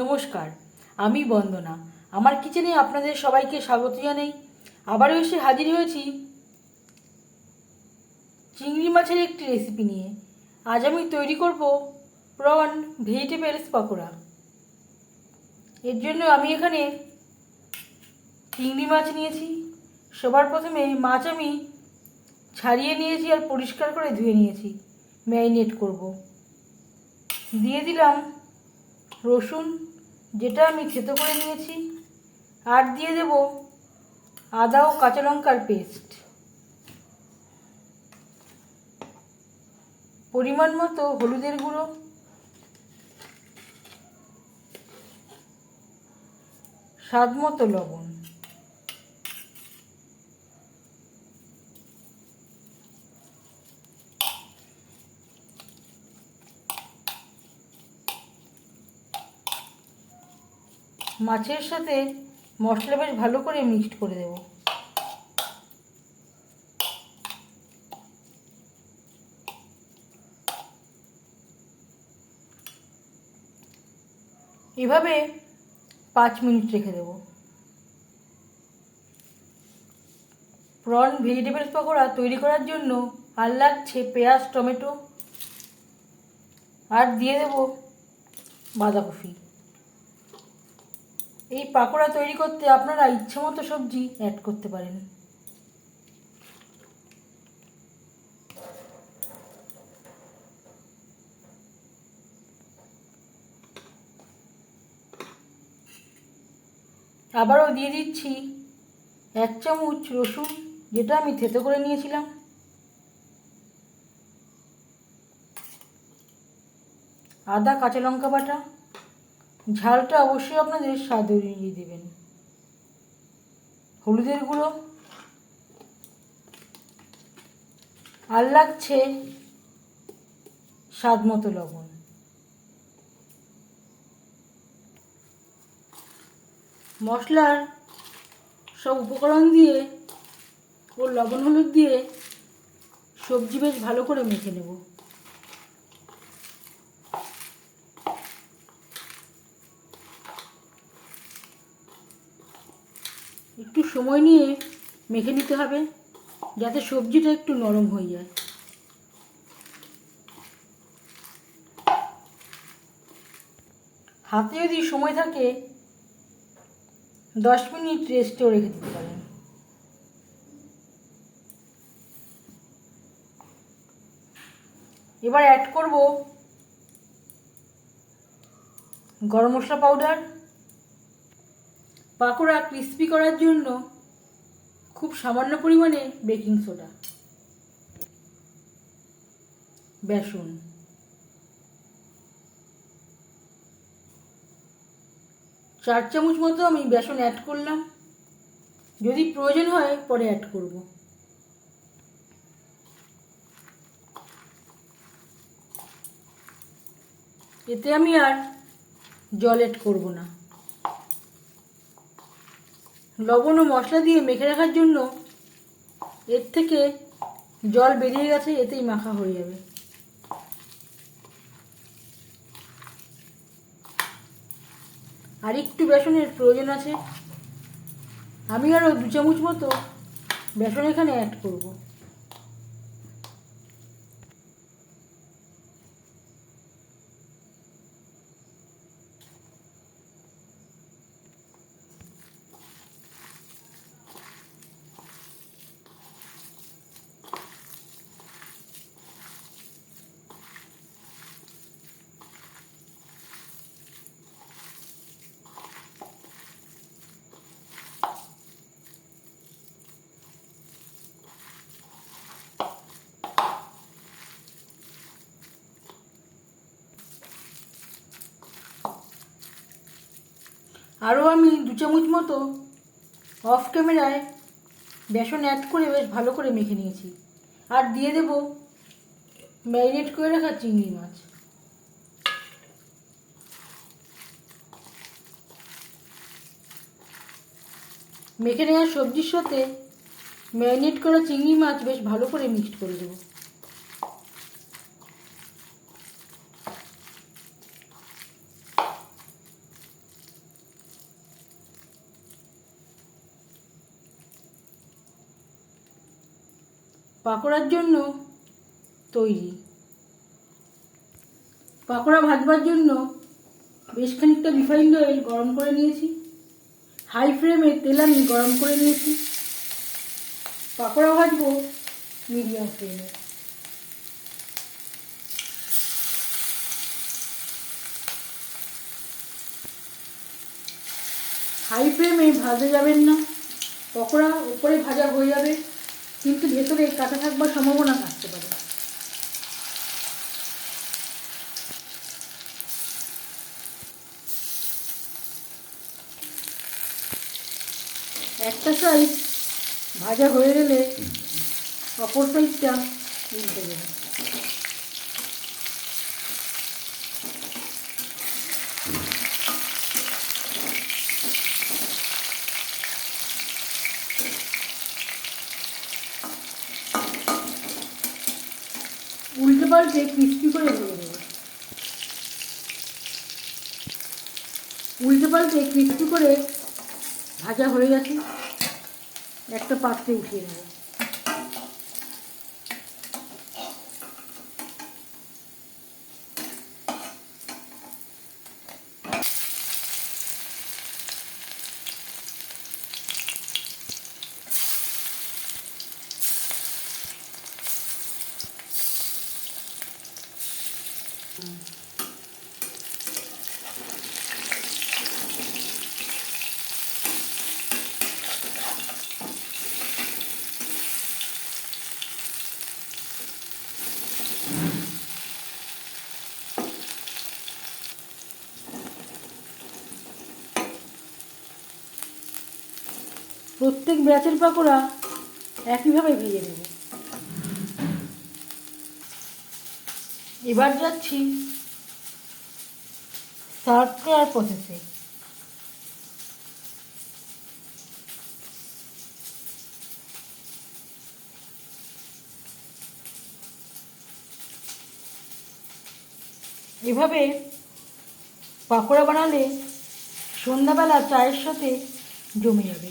নমস্কার, আমি বন্দনা। আমার কিচেনে আপনাদের সবাইকে স্বাগত জানাই। আবারও এসে হাজির হয়েছি চিংড়ি মাছের একটি রেসিপি নিয়ে। আজ আমি তৈরি করব প্রন ভেজিটেবলস পকোড়া। এর জন্য আমি এখানে চিংড়ি মাছ নিয়েছি। সবার প্রথমে মাছ আমি ছাড়িয়ে নিয়েছি আর পরিষ্কার করে ধুয়ে নিয়েছি। ম্যারিনেট করব। দিয়ে দিলাম রসুন যেটা আমি থেতো করে নিয়েছি, আর দিয়ে দেব আদা ও কাঁচা লঙ্কার পেস্ট। পরিমাণ মতো হলুদের গুঁড়ো। স্বাদ মতো লবণ। মাছের সাথে মশলা বেশ ভালো করে মিক্সড করে দেব। এভাবে পাঁচ মিনিট রেখে দেব। প্রন ভেজিটেবলস পকোড়া তৈরি করার জন্য আর লাগছে পেঁয়াজ, টমেটো আর দিয়ে দেব বাঁধাকপি। এই পাকোড়া তৈরি করতে আপনারা ইচ্ছে মতো সবজি অ্যাড করতে পারেন। আবারও দিয়ে দিচ্ছি এক চামচ রসুন, যেটা আমি থেতো করে নিয়েছিলাম। আদা, কাঁচা লঙ্কা বাটা। ঝালটা অবশ্যই আপনাদের স্বাদ অনুযায়ী দেবেন। হলুদের গুঁড়ো। আর লাগছে স্বাদ মতো লবণ। মশলার সব উপকরণ দিয়ে ও লবণ হলুদ দিয়ে সবজি বেশ ভালো করে মেখে নেব। একটু সময় নিয়ে মেখে নিতে হবে, যাতে সবজিটা একটু নরম হয়ে যায়। হাতে যদি সময় থাকে, দশ মিনিট রেস্টেও রেখে দিতে পারেন। এবার অ্যাড করব গরম মশলা পাউডার পাকোড়া ক্রিস্পি করার জন্য খুব সামান্য পরিমাণে বেকিং সোডা বেসন, চার চামচ মতো আমি বেসন অ্যাড করলাম। যদি প্রয়োজন হয় পরে অ্যাড করব। এতে আমি আর জল অ্যাড করব না। লবণ ও মশলা দিয়ে মেখে রাখার জন্য এর থেকে জল বেরিয়ে গেছে, এতেই মাখা হয়ে যাবে। আর একটু বেসনের প্রয়োজন আছে। আমি আরও দু চামচ মতো বেসন এখানে অ্যাড করব। আরও আমি দু চামচ মতো অফ ক্যামেরায় বেসন অ্যাড করে বেশ ভালো করে মেখে নিয়েছি। আর দিয়ে দেব ম্যারিনেট করে রাখা চিংড়ি মাছ। মেখে নেওয়া সবজির সাথে ম্যারিনেট করা চিংড়ি মাছ বেশ ভালো করে মিক্সড করে দেবো। পাকোড়ার জন্য তৈরি। পাকোড়া ভাজবার জন্য বেশ খানিকটা রিফাইন্ড অয়েল গরম করে নিয়েছি। হাই ফ্লেমে তেল আমি গরম করে নিয়েছি। পাকোড়া ভাজবো মিডিয়াম ফ্লেমে হাই ফ্লেমে ভাজা যাবেন না। পকোড়া উপরে ভাজা হয়ে যাবে। কিন্তু ভেতরে কাঁচা থাকবার সম্ভাবনা থাকতে পারে। একটা সাইজ ভাজা হয়ে গেলে অপর সাইজটা দেবে উল্টে পাল্টে ক্রিস্পি করে ভেজে নেব উল্টে পাল্টে ক্রিস্পি করে ভাজা হয়ে গেছে, একটা পাত্রে উঠিয়ে নেব। প্রত্যেক ব্যাচের পাকোড়া একইভাবে ভেজে নেব। এবার যাচ্ছি। সার্ভ করার প্রসেসে এভাবে পাকোড়া বানালে সন্ধ্যাবেলা চায়ের সাথে জমে যাবে।